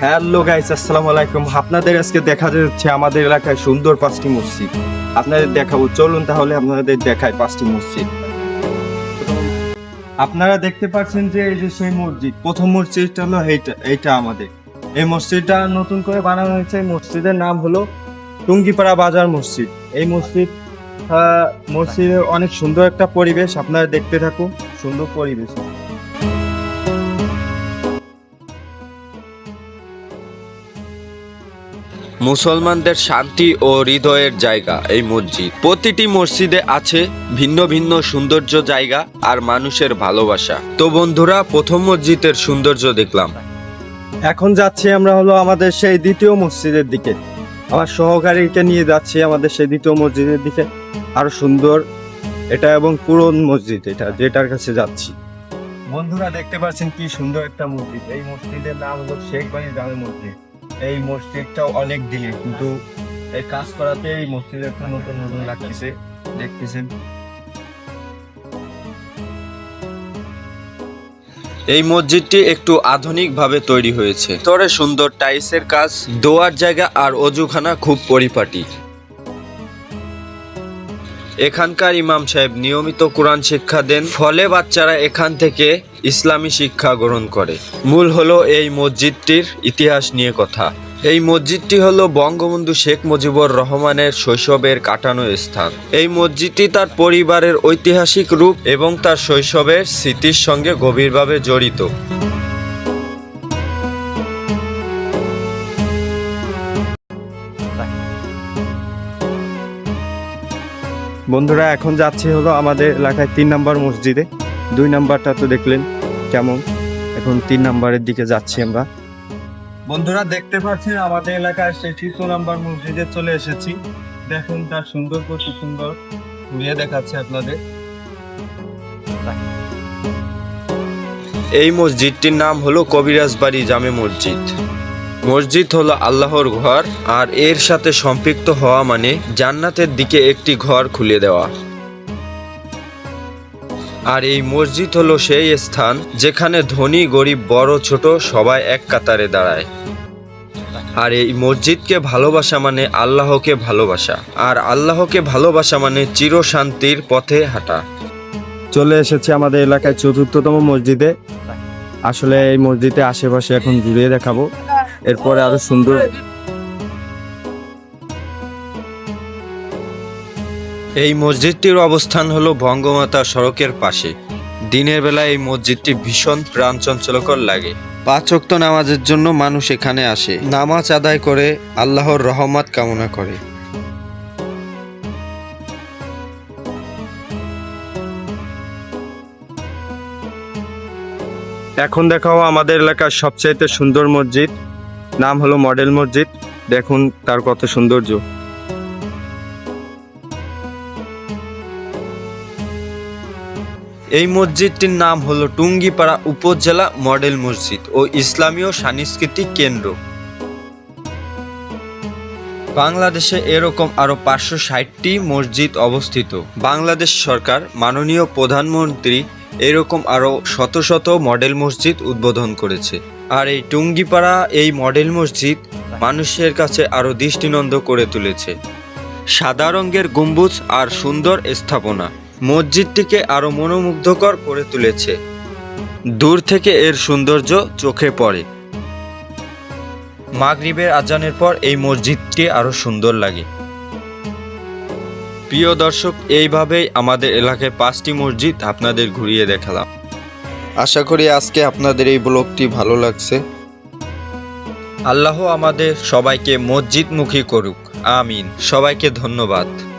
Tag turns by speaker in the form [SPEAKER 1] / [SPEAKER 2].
[SPEAKER 1] Hello guys আসসালামু আলাইকুম। আপনাদের আজকে দেখা যাচ্ছে আমাদের এলাকায় সুন্দর পাঁচটি মসজিদ। আপনাদের দেখাবো চলুন তাহলে আপনাদের দেখায় পাঁচটি মসজিদ। আপনারা দেখতে পাচ্ছেন যে এই যে সেই মসজিদ প্রথম মসজিদটা হলো এইটা এইটা আমাদের। এই মসজিদটা নতুন করে বানানো হয়েছে মসজিদের নাম হলো টুঙ্গিপাড়া বাজার মসজিদ। এই মসজিদ আহ, মসজিদে অনেক সুন্দর একটা পরিবেশ আপনারা দেখতে থাকুন সুন্দর পরিবেশ।
[SPEAKER 2] মুসলমানদের শান্তি ও হৃদয়ের জায়গা এই মসজিদ। প্রতিটি মসজিদে আছে ভিন্ন ভিন্ন সৌন্দর্য জায়গা আর মানুষের ভালোবাসা। তো বন্ধুরা, প্রথম মসজিদের সৌন্দর্য দেখলাম।
[SPEAKER 1] এখন যাচ্ছি আমরা হলো আমাদের সেই দ্বিতীয় মসজিদের দিকে। আমার সহকারীকে নিয়ে যাচ্ছি আমাদের সেই দ্বিতীয় মসজিদের দিকে। আরও সুন্দর এটা এবং পুরন মসজিদ এটা, যেটার কাছে যাচ্ছি। বন্ধুরা, দেখতে পাচ্ছেন কি সুন্দর একটা মসজিদ। এই মসজিদের নাম হলো শেখ বাড়ি জামে মসজিদ। এই মসজিদটাও অনেক দিনের, কিন্তু এই কাজ করাতে এই মসজিদ একটা নতুন নতুন লাগতেছে, দেখতেছেন।
[SPEAKER 2] এই মসজিদটি একটু আধুনিকভাবে তৈরি হয়েছে। তরে সুন্দর টাইলসের কাজ, দোয়ার জায়গা আর অজুখানা খুব পরিপাটি। এখানকার ইমাম সাহেব নিয়মিত কোরআন শিক্ষা দেন, ফলে বাচ্চারা এখান থেকে ইসলামী শিক্ষা গ্রহণ করে। মূল হলো এই মসজিদটির ইতিহাস নিয়ে কথা। এই মসজিদটি হলো বঙ্গবন্ধু শেখ মুজিবুর রহমানের শৈশবের কাটানো স্থান। এই মসজিদটি তার পরিবারের ঐতিহাসিক রূপ এবং তার শৈশবের স্মৃতির সঙ্গে গভীরভাবে জড়িত।
[SPEAKER 1] বন্ধুরা, এখন যাচ্ছি হলো আমাদের এলাকায় তিন নম্বর মসজিদে। দুই নাম্বারটা তো দেখলেন কেমন? এখন তিন নাম্বারের দিকে যাচ্ছি আমরা। বন্ধুরা দেখতে পাচ্ছেন আমাদের এলাকায় সেই তৃতীয় নাম্বার মসজিদে চলে এসেছি। দেখুন তার সুন্দর কত সুন্দর ঘুরিয়ে দেখাচ্ছে আপনাদের।
[SPEAKER 2] এই মসজিদটির নাম হলো কবিরাজবাড়ি জামে মসজিদ। মসজিদ হলো আল্লাহর ঘর আর এর সাথে সম্পৃক্ত হওয়া মানে জান্নাতের দিকে একটি ঘর খুলে দেওয়া। আর এই মসজিদ হলো সেই স্থান যেখানে ধনী, গরিব, বড়, ছোট সবাই এক কাতারে দাঁড়ায়। আর এই মসজিদকে ভালোবাসা মানে আল্লাহকে ভালোবাসা। আর আল্লাহকে ভালোবাসা মানে চিরশান্তির পথে হাঁটা।
[SPEAKER 1] চলে এসেছি আমাদের এলাকায় চতুর্থতম মসজিদে। আসলে এই মসজিদে আশেপাশে এখন ঘুরিয়ে দেখাবো। এরপরে আরও সুন্দর
[SPEAKER 2] এই মসজিদটির অবস্থান হলো বঙ্গমাতা সড়কের পাশে। দিনের বেলা এই মসজিদটি ভীষণ প্রাণচঞ্চলকর লাগে। পাঁচ ওয়াক্ত নামাজের জন্য মানুষ এখানে আসে। নামাজ আদায় করে আল্লাহর রহমত কামনা করে।
[SPEAKER 1] এখন দেখাও আমাদের এলাকার সবচাইতে সুন্দর মসজিদ। নাম হলো মডেল মসজিদ। দেখুন তার কত সৌন্দর্য।
[SPEAKER 2] এই মসজিদটির নাম হলো টুঙ্গিপাড়া উপজেলা মডেল মসজিদ ও ইসলামীয় সাংস্কৃতিক কেন্দ্র। বাংলাদেশে এরকম আরও পাঁচশো ষাটটি মসজিদ অবস্থিত। বাংলাদেশ সরকার, মাননীয় প্রধানমন্ত্রী এরকম আরও শত শত মডেল মসজিদ উদ্বোধন করেছে। আর এই টুঙ্গিপাড়া এই মডেল মসজিদ মানুষের কাছে আরও দৃষ্টিনন্দ করে তুলেছে। সাদা রঙের গম্বুজ আর সুন্দর স্থাপনা। মসজিদটিকে আরও মনোমুগ্ধকর করে তুলেছে। দূর থেকে এর সৌন্দর্য চোখে পড়ে। মাগরিবের আজানের পর এই মসজিদটি আরও সুন্দর লাগে। প্রিয় দর্শক, এইভাবেই আমাদের এলাকায় পাঁচটি মসজিদ আপনাদের ঘুরিয়ে দেখালাম। আশা করি আজকে আপনাদের এই ব্লগটি ভালো লাগছে। আল্লাহ আমাদের সবাইকে মসজিদমুখী করুক। আমিন। সবাইকে ধন্যবাদ।